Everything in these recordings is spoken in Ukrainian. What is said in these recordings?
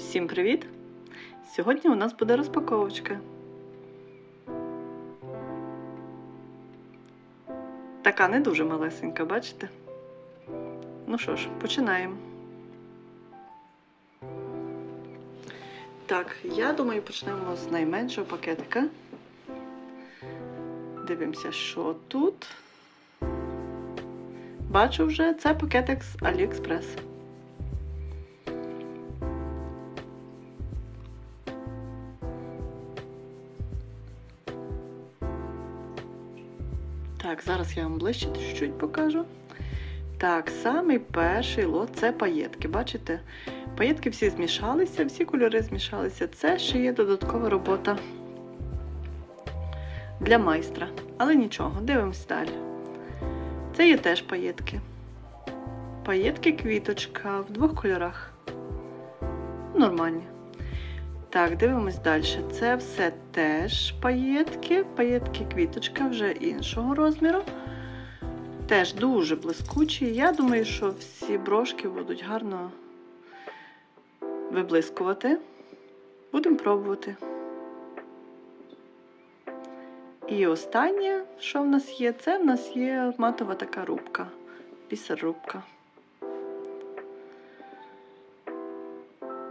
Всім привіт! Сьогодні у нас буде розпаковочка. Така не дуже малесенька, бачите? Ну що ж, починаємо. Так, я думаю, почнемо з найменшого пакетика. Дивимося, що тут. Бачу вже, це пакетик з AliExpress. Так, зараз я вам ближче чуть-чуть покажу. Так, самий перший лот це паєтки. Бачите? Паєтки всі змішалися, всі кольори змішалися. Це ще є додаткова робота для майстра. Але нічого, дивимось далі. Це є теж паєтки. Паєтки квіточка в двох кольорах. Нормальні. Так, дивимось далі. Це все теж паєтки. Паєтки квіточка вже іншого розміру. Теж дуже блискучі. Я думаю, що всі брошки будуть гарно виблискувати. Будемо пробувати. І останнє, що в нас є, це в нас є матова така рубка. Бісер-рубка.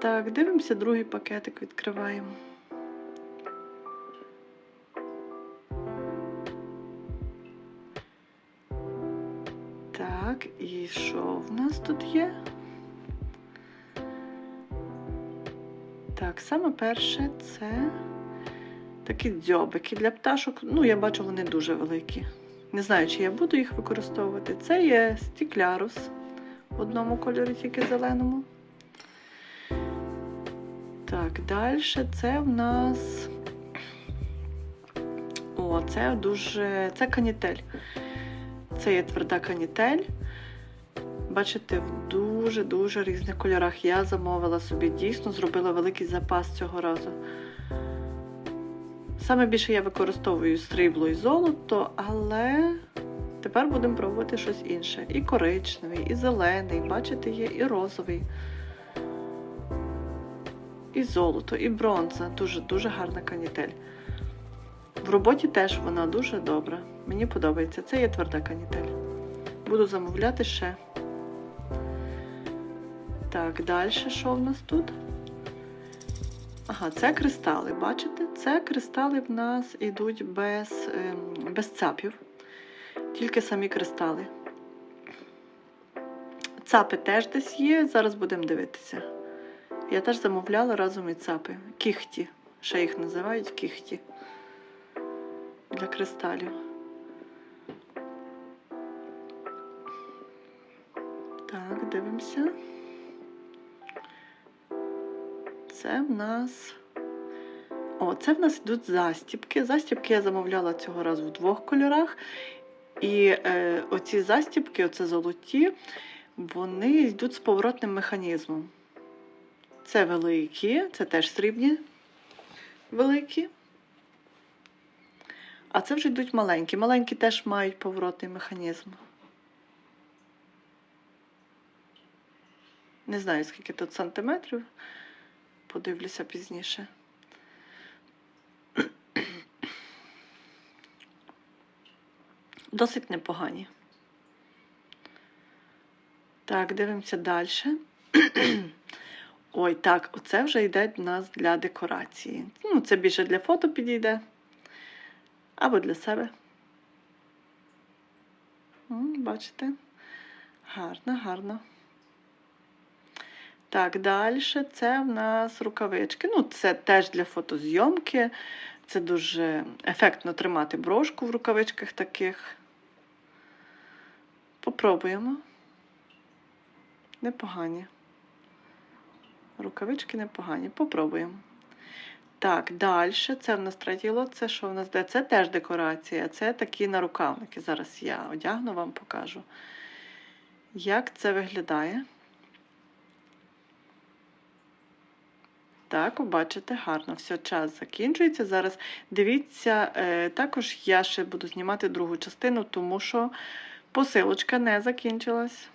Так, дивимося, другий пакетик відкриваємо. Так, і що в нас тут є? Так, саме перше це такі дзьобики для пташок. Ну, я бачу, вони дуже великі. Не знаю, чи я буду їх використовувати. Це є стіклярус в одному кольорі, тільки зеленому. Так, далі це в нас. О, це дуже. Це канітель. Це є тверда канітель. Бачите, в дуже-дуже різних кольорах. Я замовила собі, дійсно зробила великий запас цього разу. Саме більше я використовую срібло і золото, але тепер будемо пробувати щось інше. І коричневий, і зелений, бачите, є і розовий. І золото, і бронза. Дуже-дуже гарна канітель. В роботі теж вона дуже добра. Мені подобається. Це є тверда канітель. Буду замовляти ще. Так, далі що в нас тут? Ага, це кристали, бачите? Це кристали в нас йдуть без, ем, без цапів. Тільки самі кристали. Цапи теж десь є, зараз будемо дивитися. Я теж замовляла разом і цапи. Кіхті. Ще їх називають кіхті. Для кристалів. Так, дивимося. Це в нас. О, це в нас йдуть застібки. Застібки я замовляла цього разу в двох кольорах. І е, оці застібки, оце золоті, вони йдуть з поворотним механізмом. Це великі, це теж срібні великі. А це вже йдуть маленькі. Маленькі теж мають поворотний механізм. Не знаю, скільки тут сантиметрів. Подивлюся пізніше. Досить непогані. Так, дивимося далі. Ой, так, оце вже йде в нас для декорації. Ну, це більше для фото підійде. Або для себе. Бачите? Гарно, гарно. Так, далі це в нас рукавички. Ну, це теж для фотозйомки. Це дуже ефектно тримати брошку в рукавичках таких. Попробуємо. Непогані. Рукавички непогані. Попробуємо. Так, далі. Це в нас третій лот. Це що в нас де? Це теж декорація. Це такі нарукавники. Зараз я одягну, вам покажу. Як це виглядає? Так, бачите, гарно. Все, час закінчується. Зараз дивіться, е, також я ще буду знімати другу частину, тому що посилочка не закінчилась.